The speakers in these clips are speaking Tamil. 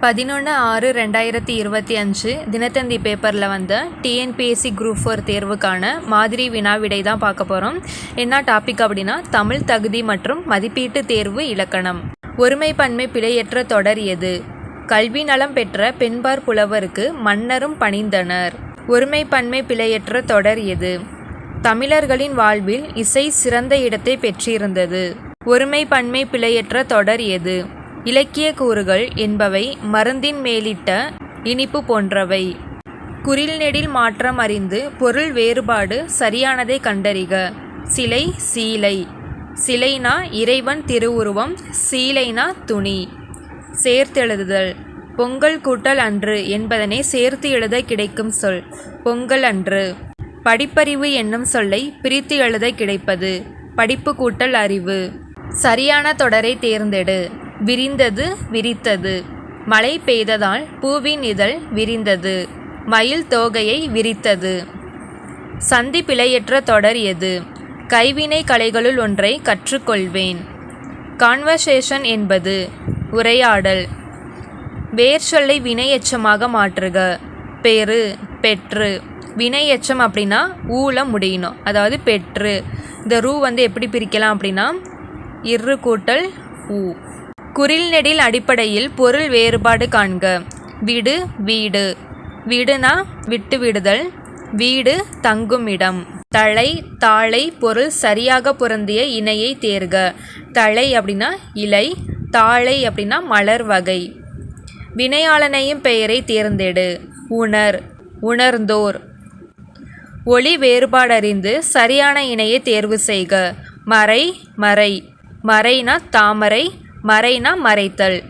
பதினொன்று ஆறு ரெண்டாயிரத்தி இருபத்தி அஞ்சு தினத்தந்தி பேப்பரில் வந்த டிஎன்பிஎஸ்சி குரூப் ஃபோர் தேர்வுக்கான மாதிரி வினாவிடை தான் பார்க்க போகிறோம் என்ன டாபிக் அப்படின்னா தமிழ் தகுதி மற்றும் மதிப்பீட்டு தேர்வு இலக்கணம். ஒருமை பன்மை பிழையற்ற தொடர் எது? கல்வி நலம் பெற்ற பெண்பார் புலவருக்கு மன்னரும் பணிந்தனர். ஒருமை பன்மை பிழையற்ற தொடர் எது? தமிழர்களின் வாழ்வில் இசை சிறந்த இடத்தை பெற்றிருந்தது. ஒருமை பன்மை பிழையற்ற தொடர் எது? இலக்கிய கூறுகள் என்பவை மருந்தின் மேலிட்ட இனிப்பு போன்றவை. குறில் நெடில் மாற்றம் அறிந்து பொருள் வேறுபாடு சரியானதை கண்டறிக. சிலை சீலை. சிலைனா இறைவன் திருவுருவம் சீலைனா துணி. சேர்த்தெழுதுதல். பொங்கல் கூட்டல் அன்று என்பதனை சேர்த்து எழுத கிடைக்கும் சொல். பொங்கல் அன்று. படிப்பறிவு என்னும் சொல்லை பிரித்து எழுத கிடைப்பது. படிப்பு கூட்டல் அறிவு. சரியான தொடரை தேர்ந்தெடு. விரிந்தது விரித்தது. மழை பெய்ததால் பூவின் இதழ் விரிந்தது. மயில் தோகையை விரித்தது. சந்தி பிழையற்ற தொடர் எது? கைவினை கலைகளுள் ஒன்றை கற்றுக்கொள்வேன். கான்வர்சேஷன் என்பது உரையாடல். வேர் சொல்லை வினையச்சமாக மாற்றுக. பெரு பெற்று. வினையச்சம் அப்படின்னா ஊல முடியணும். அதாவது பெற்று. இந்த ரூ வந்து எப்படி பிரிக்கலாம் அப்படின்னா இரு கூட்டல் ஊ. குறில் நெடில் அடிப்படையில் பொருள் வேறுபாடு காண்க. விடு வீடு. விடுனா விட்டு விடுதல் வீடு தங்கும் இடம். தழை தாழை பொருள் சரியாக பொருந்திய இணையை தேர்க. தழை அப்படின்னா இலை தாழை அப்படின்னா மலர் வகை. வினையாளனையும் பெயரை தேர்ந்தெடு. உணர் உணர்ந்தோர். ஒளி வேறுபாடறிந்து சரியான இணையை தேர்வு செய்க. மறை மறை. மறைனா தாமரை மறைனா மறைத்தல்.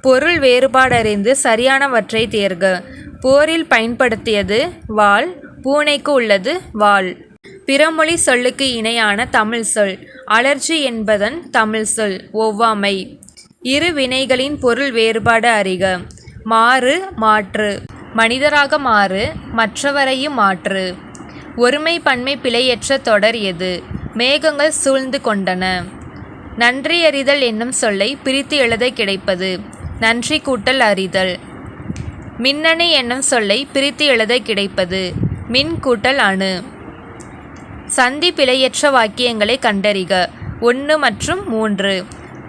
பொருள் வேறுபாடறிந்து சரியானவற்றை தேர்க. போரில் பயன்படுத்தியது வாள் பூனைக்கு உள்ளது வாள். பிறமொழி சொல்லுக்கு இணையான தமிழ் சொல். அலர்ஜி என்பதன் தமிழ் சொல் ஒவ்வாமை. இரு வினைகளின் பொருள் வேறுபாடு அறிக. மாறு மாற்று. மனிதராக மாறு மற்றவரையும் மாற்று. ஒருமை பன்மை பிழையற்ற தொடர் எது? மேகங்கள் சூழ்ந்து கொண்டன. நன்றியறிதல் என்னும் சொல்லை பிரித்து எழுத கிடைப்பது. நன்றி கூட்டல் அறிதல். மின்னணு என்னும் சொல்லை பிரித்து எழுத கிடைப்பது. மின் கூட்டல் அணு. சந்தி பிழையற்ற வாக்கியங்களை கண்டறிக. ஒன்று மற்றும் மூன்று.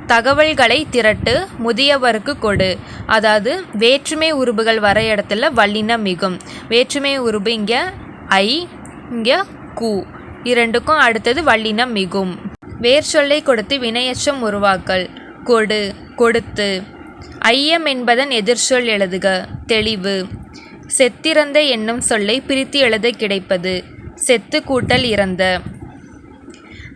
தகவல்களை திரட்டு முதியவருக்கு கொடு. அதாவது வேற்றுமை உருபுகள் வர இடத்துல வல்லினம் மிகும். வேற்றுமை உருபு இங்கே ஐ இங்கே கு. இரண்டுக்கும் அடுத்தது வல்லினம் மிகும். வேர் சொல்லை கொடுத்து வினையச்சம் உருவாக்கல். கொடு கொடுத்து. ஐயம் என்பதன் எதிர்ச்சொல் எழுதுக. தெளிவு. செத்திறந்த என்னும் சொல்லை பிரித்து எழுத கிடைப்பது. செத்து கூட்டல் இறந்த.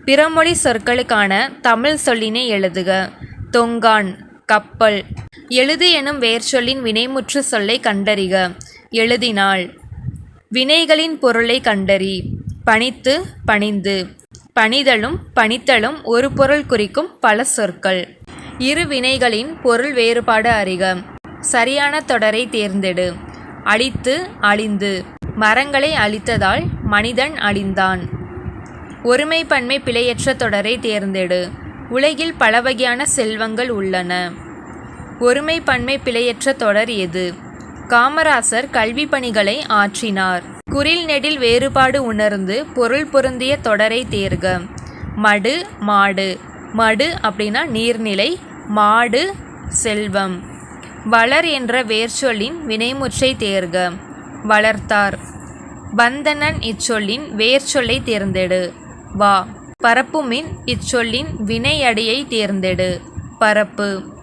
பிறமொழி சொற்களுக்கான தமிழ் சொல்லினை எழுதுக. தொங்கான் கப்பல். எழுது எனும் வேர்ச்சொல்லின் வினைமுற்று சொல்லை கண்டறிக. எழுதினாள் வினைகளின் பொருளை கண்டறி. பணித்து பணிந்து. பணிதலும் பணித்தலும் ஒரு பொருள் குறிக்கும் பல சொற்கள். இரு வினைகளின் பொருள் வேறுபாடு அறிக. சரியான தொடரை தேர்ந்தெடு. அழித்து அழிந்து. மரங்களை அழித்ததால் மனிதன் அழிந்தான். ஒருமை பன்மை பிழையற்ற தொடரை தேர்ந்தெடு. உலகில் பல வகையான செல்வங்கள் உள்ளன. ஒருமை பன்மை பிழையற்ற தொடர் எது? காமராசர் கல்வி பணிகளை ஆற்றினார். குறில் நெடில் வேறுபாடு உணர்ந்து பொருள் பொருந்திய தொடரை தேர்க. மடு மாடு. மடு அப்படின்னா நீர்நிலை மாடு செல்வம். வளர் என்ற வேர்ச்சொல்லின் வினைமுற்றை தேர்க. வளர்த்தார். வந்தனன் இச்சொல்லின் வேர்ச்சொல்லை தேர்ந்தெடு. வா. பரப்புமின் இச்சொல்லின் வினையடியை தேர்ந்தெடு. பரப்பு.